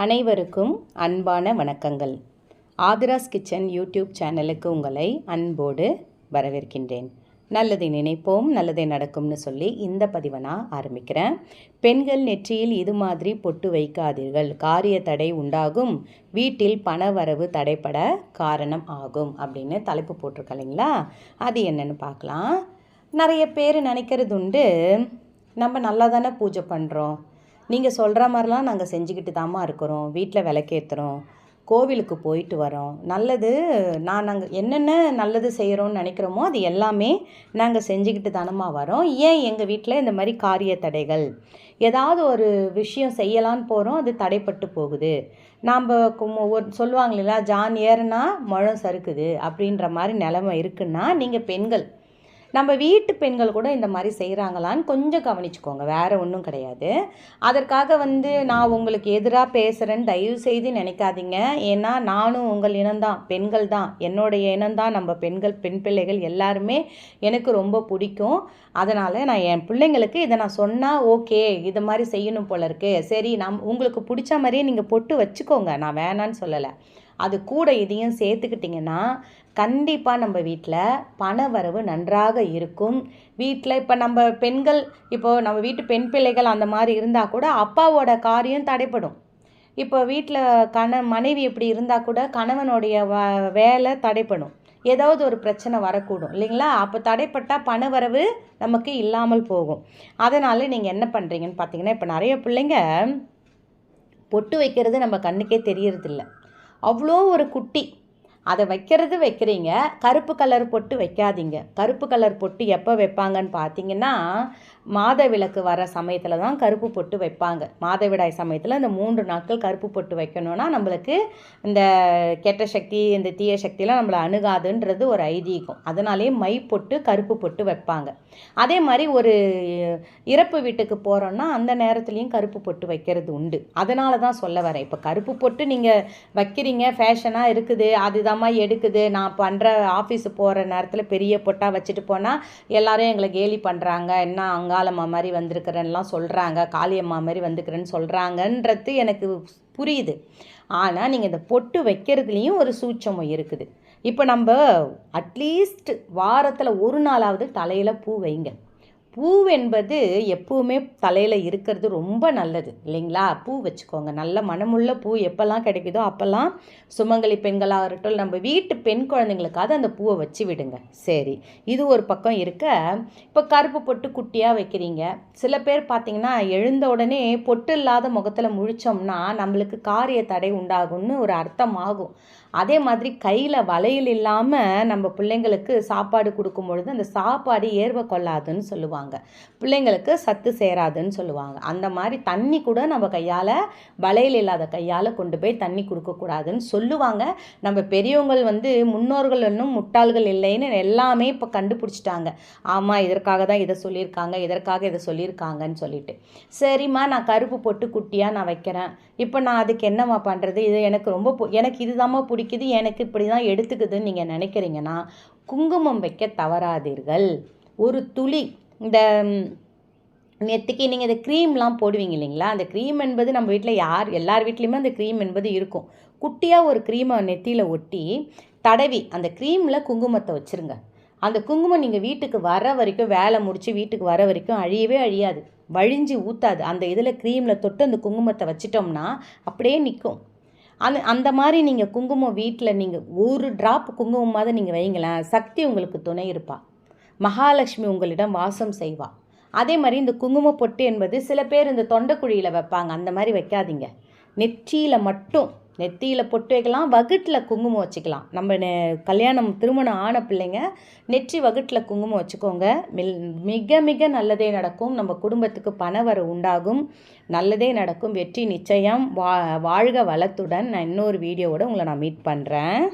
அனைவருக்கும் அன்பான வணக்கங்கள். ஆதிராஸ் கிச்சன் யூடியூப் சேனலுக்கு உங்களை அன்போடு வரவேற்கின்றேன். நல்லதை நினைப்போம் நல்லதை நடக்கும்னு சொல்லி இந்த பதிவை நான் ஆரம்பிக்கிறேன். பெண்கள் நெற்றியில் இது மாதிரி பொட்டு வைக்காதீர்கள். காரிய தடை உண்டாகும். வீட்டில் பணவரவு தடைப்பட காரணம் ஆகும் அப்படின்னு தலைப்பு போட்டிருக்கலைங்களா அது என்னென்னு பார்க்கலாம். நிறைய பேர் நினைக்கிறது உண்டு நம்ம நல்லா தானே பூஜை பண்ணுறோம் நீங்கள் சொல்கிற மாதிரிலாம் நாங்கள் செஞ்சுக்கிட்டு தாம்மா இருக்கிறோம். வீட்டில் விளக்கேற்றுறோம் கோவிலுக்கு போயிட்டு வரோம். நல்லது நான் நாங்கள் என்னென்ன நல்லது செய்கிறோம்னு நினைக்கிறோமோ அது எல்லாமே நாங்கள் செஞ்சுக்கிட்டு தானம்மா வரோம். ஏன் எங்கள் வீட்டில் இந்த மாதிரி காரிய தடைகள்? ஏதாவது ஒரு விஷயம் செய்யலான்னு போகிறோம் அது தடைப்பட்டு போகுது. நாம் ஒரு சொல்லுவாங்க இல்லையா ஜான் ஏறுனா முழம் சறுக்குது அப்படின்ற மாதிரி நிலமை இருக்குன்னா நீங்கள் பெண்கள் நம்ம வீட்டு பெண்கள் கூட இந்த மாதிரி செய்கிறாங்களான்னு கொஞ்சம் கவனிச்சுக்கோங்க. வேறு ஒன்றும் கிடையாது. அதற்காக வந்து நான் உங்களுக்கு எதிராக பேசுகிறேன்னு தயவு செய்து நினைக்காதீங்க. ஏன்னா நானும் உங்கள் இனம்தான் பெண்கள் தான். என்னுடைய இனம்தான் நம்ம பெண்கள் பெண் பிள்ளைகள் எல்லாருமே எனக்கு ரொம்ப பிடிக்கும். அதனால் நான் என் பிள்ளைங்களுக்கு இதை நான் சொன்னால் ஓகே இது மாதிரி செய்யணும் போல இருக்குது சரி நம் உங்களுக்கு பிடிச்ச மாதிரியே நீங்கள் பொட்டு வச்சுக்கோங்க. நான் வேணான்னு சொல்லலை. அது கூட இதையும் சேர்த்துக்கிட்டிங்கன்னா கண்டிப்பாக நம்ம வீட்டில் பண வரவு நன்றாக இருக்கும். வீட்டில் இப்போ நம்ம பெண்கள் இப்போது நம்ம வீட்டு பெண் பிள்ளைகள் அந்த மாதிரி இருந்தால் கூட அப்பாவோட காரியம் தடைப்படும் இப்போ வீட்டில் கண மனைவி இப்படி இருந்தால் கூட கணவனுடைய வ வேலை தடைப்படும் ஏதாவது ஒரு பிரச்சனை வரக்கூடும் இல்லைங்களா? அப்போ தடைப்பட்டால் பண வரவு நமக்கு இல்லாமல் போகும். அதனால் நீங்கள் என்ன பண்ணுறீங்கன்னு பார்த்தீங்கன்னா இப்போ நிறைய பிள்ளைங்க பொட்டு வைக்கிறது நம்ம கண்ணுக்கே தெரியறதில்ல. அவ்வளோ ஒரு குட்டி. அதை வைக்கிறது வைக்கிறீங்க. கருப்பு கலர் பொட்டு வைக்காதீங்க. கருப்பு கலர் பொட்டு எப்போ வைப்பாங்கன்னு பார்த்தீங்கன்னா மாத விளக்கு வர சமயத்தில் தான் கருப்பு பொட்டு வைப்பாங்க. மாதவிடாய் சமயத்தில் இந்த மூன்று நாட்கள் கருப்பு பொட்டு வைக்கணும்னா நம்மளுக்கு இந்த கெட்ட சக்தி இந்த தீய சக்தியெலாம் நம்மளை அணுகாதுன்றது ஒரு ஐதீகம். அதனாலேயே மை பொட்டு கருப்பு பொட்டு வைப்பாங்க. அதே மாதிரி ஒரு இறப்பு வீட்டுக்கு போகிறோன்னா அந்த நேரத்துலையும் கருப்பு பொட்டு வைக்கிறது உண்டு. அதனால தான் சொல்ல வரேன். இப்போ கருப்பு பொட்டு நீங்கள் வைக்கிறீங்க ஃபேஷனாக இருக்குது அதுதான் அதுதாம்மா எடுக்குது. நான் பண்ணுற ஆஃபீஸு போகிற நேரத்தில் பெரிய பொட்டாக வச்சுட்டு போனால் எல்லாரும் எங்களை கேலி பண்ணுறாங்க என்ன அங்காளம்மா மாதிரி வந்திருக்கிறேன்லாம் சொல்கிறாங்க காளியம்மா மாதிரி வந்துக்கிறேன்னு சொல்கிறாங்கன்றது எனக்கு புரியுது. ஆனால் நீங்கள் இந்த பொட்டு வைக்கிறதுலேயும் ஒரு சூட்சம் இருக்குது. இப்போ நம்ம அட்லீஸ்ட் வாரத்தில் ஒரு நாளாவது தலையில் பூ வைங்க. பூ என்பது எப்பவுமே தலையில் இருக்கிறது ரொம்ப நல்லது இல்லைங்களா? பூ வச்சுக்கோங்க. நல்ல மனமுள்ள பூ எப்போல்லாம் கிடைக்குதோ அப்போல்லாம் சுமங்கலி பெண்களாக இருக்கட்டும் நம்ம வீட்டு பெண் குழந்தைங்களுக்காவது அந்த பூவை வச்சு விடுங்க. சரி இது ஒரு பக்கம் இருக்க. இப்போ கருப்பு பொட்டு குட்டியாக வைக்கிறீங்க. சில பேர் பார்த்திங்கன்னா எழுந்த உடனே பொட்டு இல்லாத முகத்தில் முழிச்சோம்னா நம்மளுக்கு காரிய தடை உண்டாகும்னு ஒரு அர்த்தம் ஆகும். அதே மாதிரி கையில் வளையல் இல்லாமல் நம்ம பிள்ளைங்களுக்கு சாப்பாடு கொடுக்கும் பொழுது அந்த சாப்பாடு ஏர்வை கொள்ளாதுன்னு சொல்லுவாங்க. பிள்ளைங்களுக்கு சத்து சேராதுன்னு சொல்லுவாங்க. அந்த மாதிரி தண்ணி கூட நம்ம கையால் வளையல் இல்லாத கையால் கொண்டு போய் தண்ணி கொடுக்கக்கூடாதுன்னு சொல்லுவாங்க. நம்ம பெரியவங்கள் வந்து முன்னோர்கள் இன்னும் முட்டாள்கள் இல்லைன்னு எல்லாமே இப்போ கண்டுபிடிச்சிட்டாங்க. ஆமாம் இதற்காக தான் இதை சொல்லியிருக்காங்க இதற்காக இதை சொல்லியிருக்காங்கன்னு சொல்லிட்டு. சரிம்மா நான் கருப்பு போட்டு குட்டியாக நான் வைக்கிறேன். இப்போ நான் அதுக்கு என்னம்மா பண்ணுறது இது எனக்கு ரொம்ப எனக்கு இதுதாம்மா பிடிக்குது எனக்கு இப்படி தான் எடுத்துக்குதுன்னு நீங்கள் நினைக்கிறீங்கன்னா குங்குமம் வைக்க தவறாதீர்கள். ஒரு துளி இந்த நெத்திக்கு நீங்கள் இந்த க்ரீம்லாம் போடுவீங்க இல்லைங்களா? அந்த க்ரீம் என்பது நம்ம வீட்டில் யார் எல்லார் வீட்லேயுமே அந்த க்ரீம் என்பது இருக்கும். குட்டியாக ஒரு க்ரீமை நெத்தியில் ஒட்டி தடவி அந்த க்ரீமில் குங்குமத்தை வச்சுருங்க. அந்த குங்குமம் நீங்கள் வீட்டுக்கு வர வரைக்கும் வேலை முடித்து வீட்டுக்கு வர வரைக்கும் அழியவே அழியாது. வழிஞ்சு ஊற்றாது அந்த இதில் க்ரீமில் தொட்டு அந்த குங்குமத்தை வச்சிட்டோம்னா அப்படியே நிற்கும் அந்த அந்த மாதிரி நீங்கள் குங்குமம் வீட்டில் நீங்கள் ஒரு ட்ராப் குங்குமமாவது நீங்கள் வைங்களேன். சக்தி உங்களுக்கு துணை இருப்பாள் மகாலட்சுமி உங்களிடம் வாசம் செய்வாள் அதே மாதிரி இந்த குங்கும பொட்டு என்பது சில பேர் இந்த தொண்டைக்குழியில் வைப்பாங்க. அந்த மாதிரி வைக்காதீங்க. நெற்றியில் மட்டும் நெத்தியில் பொட்டு வைக்கலாம். வகுட்டில் குங்குமம் வச்சுக்கலாம். நம்ம கல்யாணம் திருமணம் ஆன பிள்ளைங்க நெற்றி வகுட்டில் குங்குமம் வச்சுக்கோங்க. மில் மிக மிக நல்லதே நடக்கும். நம்ம குடும்பத்துக்கு பணவர உண்டாகும். நல்லதே நடக்கும். வெற்றி நிச்சயம். வா வாழ்க வளத்துடன் நான் இன்னொரு வீடியோவோட உங்களை நான் மீட் பண்ணுறேன்